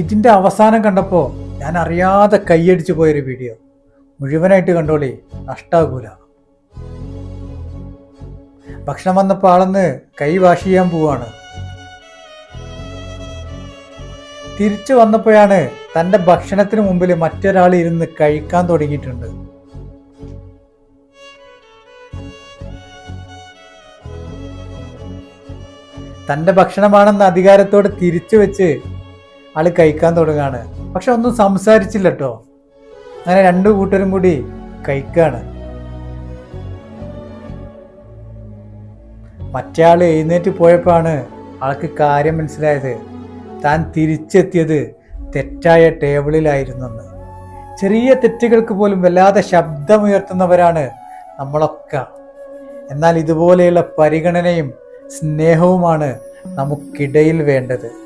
ഇതിന്റെ അവസാനം കണ്ടപ്പോൾ ഞാൻ അറിയാതെ കൈയടിച്ചു പോയൊരു വീഡിയോ മുഴുവനായിട്ട് കണ്ടോളി നഷ്ടാകൂല. ഭക്ഷണം വന്നപ്പോൾ ആളെന്ന് കൈ വാഷ് ചെയ്യാൻ പോവാണ്. തിരിച്ചു വന്നപ്പോഴാണ് തന്റെ ഭക്ഷണത്തിന് മുമ്പിൽ മറ്റൊരാൾ ഇരുന്ന് കഴിക്കാൻ തുടങ്ങിയിട്ടുണ്ട്. തന്റെ ഭക്ഷണമാണെന്ന അധികാരത്തോട് തിരിച്ചു വെച്ച് ആൾ കഴിക്കാൻ തുടങ്ങാണ്. പക്ഷെ ഒന്നും സംസാരിച്ചില്ല കേട്ടോ അങ്ങനെ രണ്ടു കൂട്ടരും കൂടി കഴിക്കാണ്. മറ്റേ ആൾ എഴുന്നേറ്റ് പോയപ്പോഴാണ് ആൾക്ക് കാര്യം മനസ്സിലായത്. താൻ തിരിച്ചെത്തിയത് തെറ്റായ ടേബിളിലായിരുന്നെന്ന്. ചെറിയ തെറ്റുകൾക്ക് പോലും വല്ലാതെ ശബ്ദമുയർത്തുന്നവരാണ് നമ്മളൊക്കെ. എന്നാൽ ഇതുപോലെയുള്ള പരിഗണനയും സ്നേഹവുമാണ് നമുക്കിടയിൽ വേണ്ടത്.